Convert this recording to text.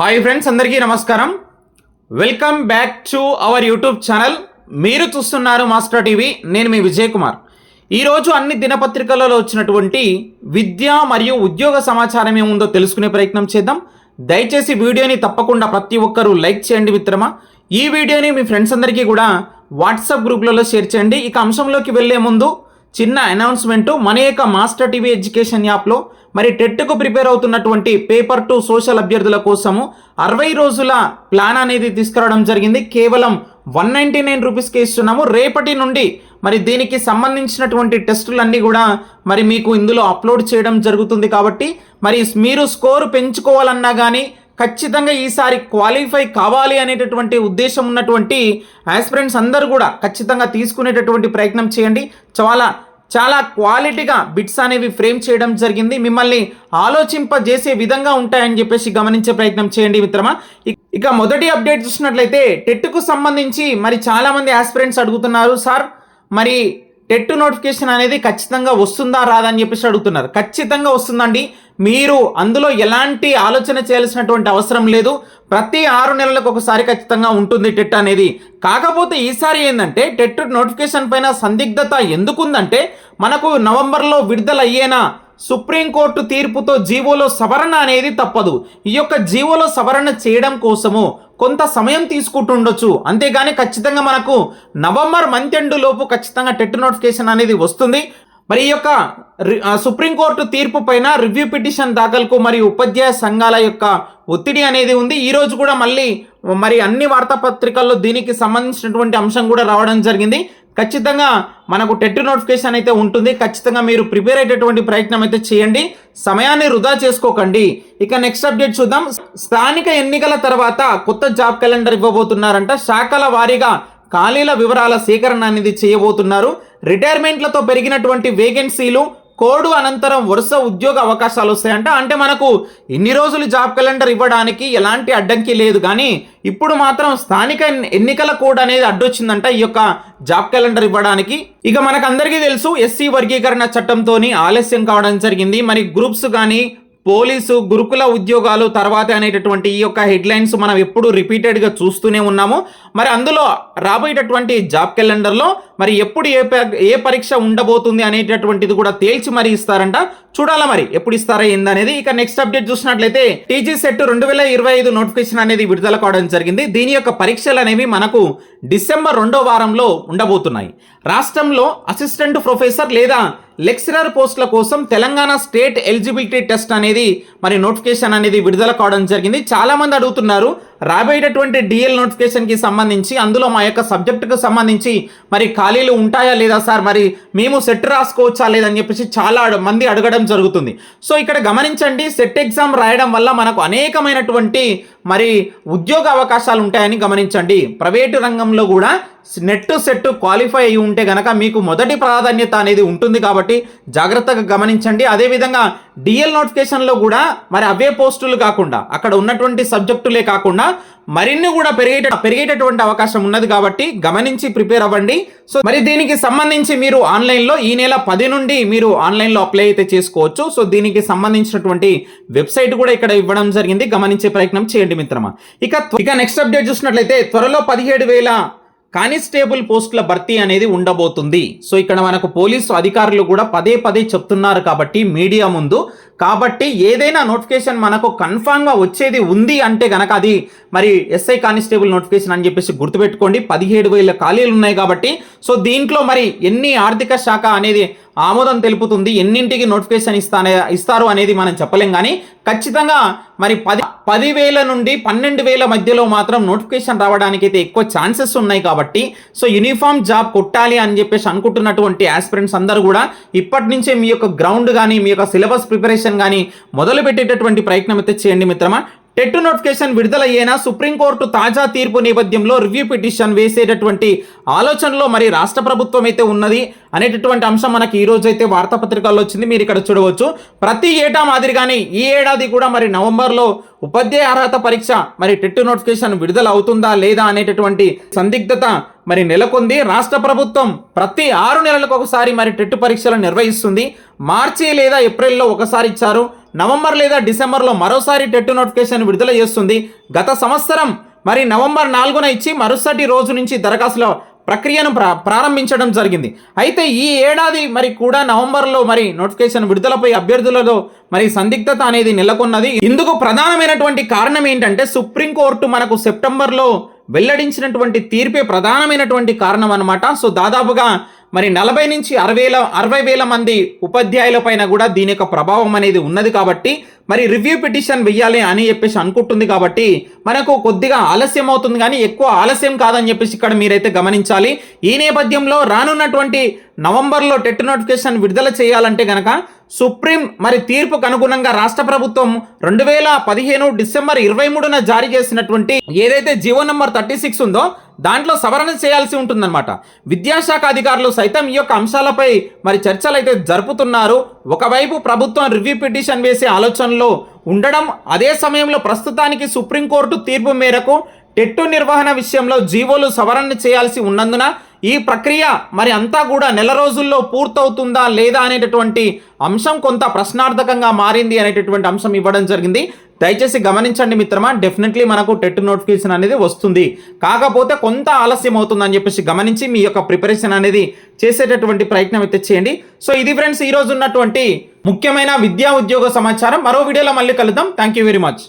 Hi friends అందరికీ నమస్కారం. Welcome back to our YouTube channel మీరు చూస్తున్నారు మాస్టర్ టీవీ నేను మీ విజయ్ కుమార్. ఈరోజు అన్ని దినపత్రికలలో వచ్చినటువంటి విద్య మరియు ఉద్యోగ సమాచారం ఏముందో తెలుసుకునే ప్రయత్నం చేద్దాం. దయచేసి వీడియోని తప్పకుండా ప్రతి ఒక్కరూ లైక్ చేయండి మిత్రమా. ఈ వీడియోని మీ ఫ్రెండ్స్ అందరికీ కూడా వాట్సాప్ గ్రూప్లలో షేర్ చేయండి. ఇక అంశంలోకి వెళ్ళే ముందు చిన్న అనౌన్స్మెంటు మన యొక్క మాస్టర్ టీవీ ఎడ్యుకేషన్ యాప్లో మరి టెట్కు ప్రిపేర్ అవుతున్నటువంటి పేపర్ టు సోషల్ అభ్యర్థుల కోసము అరవై రోజుల ప్లాన్ అనేది తీసుకురావడం జరిగింది. కేవలం వన్ నైంటీ నైన్ రూపీస్కి ఇస్తున్నాము. రేపటి నుండి మరి దీనికి సంబంధించినటువంటి టెస్టులన్నీ కూడా మరి మీకు ఇందులో అప్లోడ్ చేయడం జరుగుతుంది కాబట్టి మరి మీరు స్కోర్ పెంచుకోవాలన్నా కానీ ఖచ్చితంగా ఈసారి క్వాలిఫై కావాలి అనేటటువంటి ఉద్దేశం ఉన్నటువంటి ఆస్పిరెంట్స్ అందరూ కూడా ఖచ్చితంగా తీసుకునేటటువంటి ప్రయత్నం చేయండి. చాలా చాలా క్వాలిటీగా బిట్స్ అనేవి ఫ్రేమ్ చేయడం జరిగింది. మిమ్మల్ని ఆలోచింపజేసే విధంగా ఉంటాయని చెప్పేసి గమనించే ప్రయత్నం చేయండి మిత్రమా. ఇక- మొదటి అప్డేట్ చూసినట్లయితే టెట్కు సంబంధించి మరి చాలామంది ఆస్పిరెంట్స్ అడుగుతున్నారు. సార్ మరి టెట్ నోటిఫికేషన్ అనేది ఖచ్చితంగా వస్తుందా రాదా? అని చెప్పేసి అడుగుతున్నారు. ఖచ్చితంగా వస్తుందండి. మీరు అందులో ఎలాంటి ఆలోచన చేయాల్సినటువంటి అవసరం లేదు. ప్రతి ఆరు నెలలకు ఒకసారి ఖచ్చితంగా ఉంటుంది టెట్ అనేది. కాకపోతే ఈసారి ఏంటంటే టెట్ నోటిఫికేషన్ పైన సందిగ్ధత ఎందుకుందంటే మనకు నవంబర్లో విడుదల అయ్యేనా సుప్రీంకోర్టు తీర్పుతో జీవోలో సవరణ అనేది తప్పదు. ఈ యొక్క జీవోలో సవరణ చేయడం కోసము కొంత సమయం తీసుకుంటుండొచ్చు. అంతేగాని ఖచ్చితంగా మనకు నవంబర్ మంత్ ఎండ్ లోపు ఖచ్చితంగా టెట్ నోటిఫికేషన్ అనేది వస్తుంది. మరి ఈ యొక్క రి- సుప్రీంకోర్టు తీర్పు పైన రివ్యూ పిటిషన్ దాఖలకు మరియు ఉపాధ్యాయ సంఘాల యొక్క ఒత్తిడి అనేది ఉంది. ఈ రోజు కూడా మళ్ళీ మరి అన్ని వార్తాపత్రికల్లో దీనికి సంబంధించినటువంటి అంశం కూడా రావడం జరిగింది. ఖచ్చితంగా మనకు టెట్ నోటిఫికేషన్ అయితే ఉంటుంది. ఖచ్చితంగా మీరు ప్రిపేర్ అయ్యేటటువంటి ప్రయత్నం అయితే చేయండి. సమయాన్ని వృధా చేసుకోకండి. ఇక నెక్స్ట్ అప్డేట్ చూద్దాం. స్థానిక ఎన్నికల తర్వాత కొత్త జాబ్ క్యాలెండర్ ఇవ్వబోతున్నారంట. శాఖల వారీగా ఖాళీల వివరాల సేకరణ అనేది చేయబోతున్నారు. రిటైర్మెంట్లతో పెరిగినటువంటి వేకెన్సీలు కోడ్ అనంతరం వరుస ఉద్యోగ అవకాశాలు వస్తాయంట. అంటే మనకు ఇన్ని రోజులు జాబ్ క్యాలెండర్ ఇవ్వడానికి ఎలాంటి అడ్డంకి లేదు. కానీ ఇప్పుడు మాత్రం స్థానిక ఎన్నికల కోడ్ అనేది అడ్డొచ్చిందంట ఈ యొక్క జాబ్ క్యాలెండర్ ఇవ్వడానికి. ఇక మనకందరికీ తెలుసు ఎస్సీ వర్గీకరణ చట్టంతో ఆలస్యం కావడం జరిగింది. మరి గ్రూప్స్ కానీ పోలీసు గురుకుల ఉద్యోగాలు తర్వాత అనేటటువంటి ఈ యొక్క హెడ్లైన్స్ మనం ఎప్పుడు రిపీటెడ్గా చూస్తూనే ఉన్నాము. మరి అందులో రాబోయేటటువంటి జాబ్ క్యాలెండర్లో మరి ఎప్పుడు ఏ ప- ఏ పరీక్ష ఉండబోతుంది అనేటటువంటిది కూడా తేల్చి మరి ఇస్తారంట. చూడాలా మరి ఎప్పుడు ఇస్తారా ఏందనేది ఇక నెక్స్ట్ అప్డేట్ చూసినట్లయితే టీజీ సెట్ రెండు వేల ఇరవై ఐదు నోటిఫికేషన్ అనేది విడుదల కావడం జరిగింది. దీని యొక్క పరీక్షలు అనేవి మనకు డిసెంబర్ రెండో వారంలో ఉండబోతున్నాయి. రాష్ట్రంలో అసిస్టెంట్ ప్రొఫెసర్ లేదా లెక్చరర్ పోస్టుల కోసం తెలంగాణ స్టేట్ ఎలిజిబిలిటీ టెస్ట్ అనేది మరి నోటిఫికేషన్ అనేది విడుదల కావడం జరిగింది. చాలామంది అడుగుతున్నారు రాబోయేటటువంటి డిఎల్ నోటిఫికేషన్కి సంబంధించి అందులో మా యొక్క సబ్జెక్టుకు సంబంధించి మరి ఖాళీలు ఉంటాయా లేదా సార్? మరి మేము సెట్ రాసుకోవచ్చా లేదని చెప్పేసి చాలా అడ- మంది అడగడం జరుగుతుంది. సో ఇక్కడ గమనించండి సెట్ ఎగ్జామ్ రాయడం వల్ల మనకు అనేకమైనటువంటి మరి ఉద్యోగ అవకాశాలు ఉంటాయని గమనించండి. ప్రైవేటు రంగంలో కూడా నెట్ సెట్ క్వాలిఫై అయి ఉంటే గనక మీకు మొదటి ప్రాధాన్యత అనేది ఉంటుంది కాబట్టి జాగ్రత్తగా గమనించండి. అదేవిధంగా డిఎల్ నోటిఫికేషన్లో కూడా మరి అవే పోస్టులు కాకుండా అక్కడ ఉన్నటువంటి సబ్జెక్టులే కాకుండా మరిన్ని కూడా పెరిగేట పెరిగేటటువంటి అవకాశం ఉన్నది కాబట్టి గమనించి ప్రిపేర్ అవ్వండి. సో మరి దీనికి సంబంధించి మీరు ఆన్లైన్లో ఈ నెల పది నుండి మీరు ఆన్లైన్లో అప్లై అయితే చేసుకోవచ్చు. సో దీనికి సంబంధించినటువంటి వెబ్సైట్ కూడా ఇక్కడ ఇవ్వడం జరిగింది. గమనించే ప్రయత్నం చేయండి మిత్రమా. ఇక ఇక నెక్స్ట్ అప్డేట్ చూసినట్లయితే త్వరలో పదిహేడు వేల కానిస్టేబుల్ పోస్టుల భర్తీ అనేది ఉండబోతుంది. సో ఇక్కడ మనకు పోలీసు అధికారులు కూడా పదే పదే చెప్తున్నారు కాబట్టి మీడియా ముందు కాబట్టి ఏదైనా నోటిఫికేషన్ మనకు కన్ఫామ్గా వచ్చేది ఉంది అంటే గనక అది మరి ఎస్ఐ కానిస్టేబుల్ నోటిఫికేషన్ అని చెప్పేసి గుర్తుపెట్టుకోండి. పదిహేడు వేల ఖాళీలు ఉన్నాయి కాబట్టి. సో దీంట్లో మరి ఎన్ని ఆర్థిక శాఖ అనేది ఆమోదం తెలుపుతుంది ఎన్నింటికి నోటిఫికేషన్ ఇస్తానే ఇస్తారు అనేది మనం చెప్పలేం కానీ ఖచ్చితంగా మరి పది పదివేల నుండి పన్నెండు వేల మధ్యలో మాత్రం నోటిఫికేషన్ రావడానికి అయితే ఎక్కువ ఛాన్సెస్ ఉన్నాయి కాబట్టి. సో యూనిఫామ్ జాబ్ కొట్టాలి అని చెప్పేసి అనుకుంటున్నటువంటి ఆస్పిరెంట్స్ అందరూ కూడా ఇప్పటి నుంచే మీ యొక్క గ్రౌండ్ కానీ మీ యొక్క సిలబస్ ప్రిపరేషన్ కానీ మొదలు పెట్టేటటువంటి ప్రయత్నం అయితే చేయండి మిత్రమా? టెట్ నోటిఫికేషన్ విడుదలయ్యేనా సుప్రీంకోర్టు తాజా తీర్పు నేపథ్యంలో రివ్యూ పిటిషన్ వేసేటటువంటి ఆలోచనలో మరి రాష్ట్ర ప్రభుత్వం అయితే ఉన్నది అనేటటువంటి అంశం మనకి ఈ రోజు అయితే వార్తాపత్రికల్లో వచ్చింది. మీరు ఇక్కడ చూడవచ్చు. ప్రతి ఏటా మాదిరిగానే ఈ ఏడాది కూడా మరి నవంబర్లో ఉపాధ్యాయ అర్హత పరీక్ష మరి టెట్ నోటిఫికేషన్ విడుదల అవుతుందా లేదా అనేటటువంటి సందిగ్ధత మరి నెలకొంది. రాష్ట్ర ప్రభుత్వం ప్రతి ఆరు నెలలకు ఒకసారి మరి టెట్ పరీక్షలు నిర్వహిస్తుంది. మార్చి లేదా ఏప్రిల్లో ఒకసారి ఇచ్చారు. నవంబర్ లేదా డిసెంబర్లో మరోసారి టెట్ నోటిఫికేషన్ విడుదల చేస్తుంది. గత సంవత్సరం మరి నవంబర్ నాలుగున ఇచ్చి మరుసటి రోజు నుంచి దరఖాస్తుల ప్రక్రియను ప్రా ప్రారంభించడం జరిగింది. అయితే ఈ ఏడాది మరి కూడా నవంబర్లో మరి నోటిఫికేషన్ విడుదలపై అభ్యర్థులలో మరి సందిగ్ధత అనేది నెలకొన్నది. ఇందుకు ప్రధానమైనటువంటి కారణం ఏంటంటే సుప్రీంకోర్టు మనకు సెప్టెంబర్లో వెల్లడించినటువంటి తీర్పే ప్రధానమైనటువంటి కారణం అనమాట సో దాదాపుగా మరి నలభై నుంచి అరవై వేల అరవై వేల మంది ఉపాధ్యాయుల పైన కూడా దీని యొక్క ప్రభావం అనేది ఉన్నది కాబట్టి మరి రివ్యూ పిటిషన్ వెయ్యాలి అని చెప్పేసి అనుకుంటుంది కాబట్టి మనకు కొద్దిగా ఆలస్యం అవుతుంది కానీ ఎక్కువ ఆలస్యం కాదని చెప్పేసి ఇక్కడ మీరైతే గమనించాలి. ఈ నేపథ్యంలో రానున్నటువంటి నవంబర్లో టెట్ నోటిఫికేషన్ విడుదల చేయాలంటే గనక సుప్రీం మరి తీర్పుకు అనుగుణంగా రాష్ట్ర ప్రభుత్వం రెండు వేల పదిహేను డిసెంబర్ ఇరవై మూడున జారీ చేసినటువంటి ఏదైతే జీవో నెంబర్ థర్టీ సిక్స్ ఉందో దాంట్లో సవరణ చేయాల్సి ఉంటుందన్నమాట. విద్యాశాఖ అధికారులు సైతం ఈ యొక్క అంశాలపై మరి చర్చలు అయితే జరుపుతున్నారు. ఒకవైపు ప్రభుత్వం రివ్యూ పిటిషన్ వేసే ఆలోచనలో ఉండడం అదే సమయంలో ప్రస్తుతానికి సుప్రీంకోర్టు తీర్పు మేరకు టెట్టు నిర్వహణ విషయంలో జీవోలు సవరణ చేయాల్సి ఉన్నందున ఈ ప్రక్రియ మరి అంతా కూడా నెల రోజుల్లో పూర్తవుతుందా లేదా అనేటటువంటి అంశం కొంత ప్రశ్నార్థకంగా మారింది అనేటటువంటి అంశం ఇవ్వడం జరిగింది. దయచేసి గమనించండి మిత్రమా డెఫినెట్లీ మనకు టెట్ నోటిఫికేషన్ అనేది వస్తుంది. కాకపోతే కొంత ఆలస్యం అవుతుందని చెప్పేసి గమనించి మీ యొక్క ప్రిపరేషన్ అనేది చేసేటటువంటి ప్రయత్నం అయితే చేయండి. సో ఇది ఫ్రెండ్స్ ఈ రోజు ఉన్నటువంటి ముఖ్యమైన విద్యా ఉద్యోగ సమాచారం. మరో వీడియోలో మళ్ళీ కలుద్దాం. Thank you very much